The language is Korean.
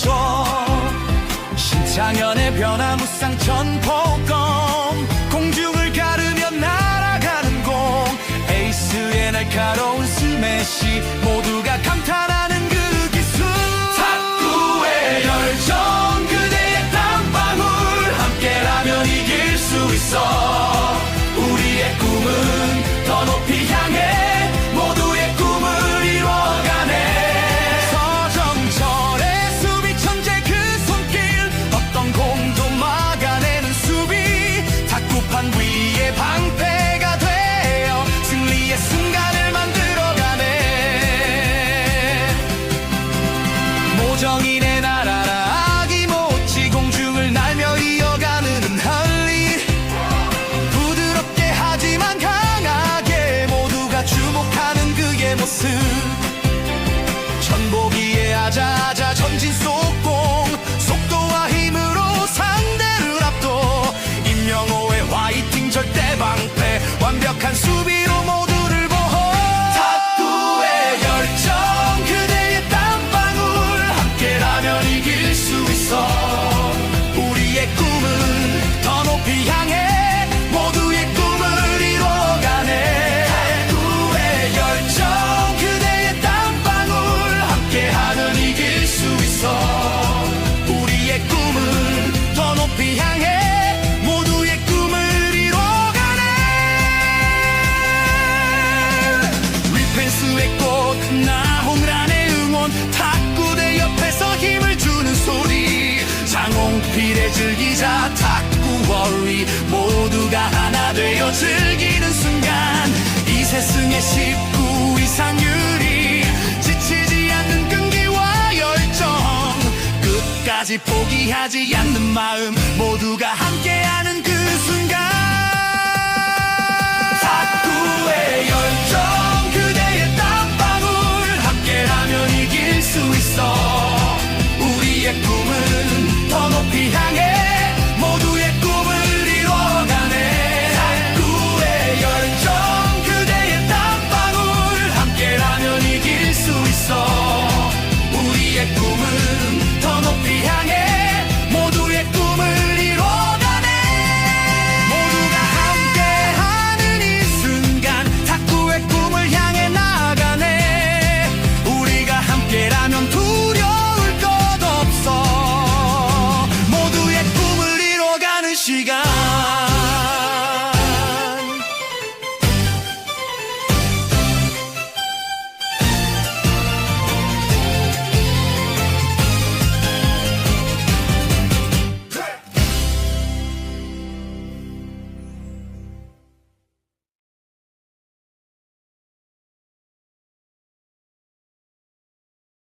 줘 신창현의 변화무쌍 전폭검. 공중을 가르며 날아가는 공. 에이스의 날카로운 스매시. 주목하는 즐기자 탁구 워리 모두가 하나 되어 즐기는 순간 이 세승의 19 이상률이 지치지 않는 끈기와 열정. 끝까지 포기하지 않는 마음 모두가 함께하는 그 순간. 탁구의 열정 그대의 땀방울 함께라면 이길 수 있어. 우리의 꿈은 더 높이 할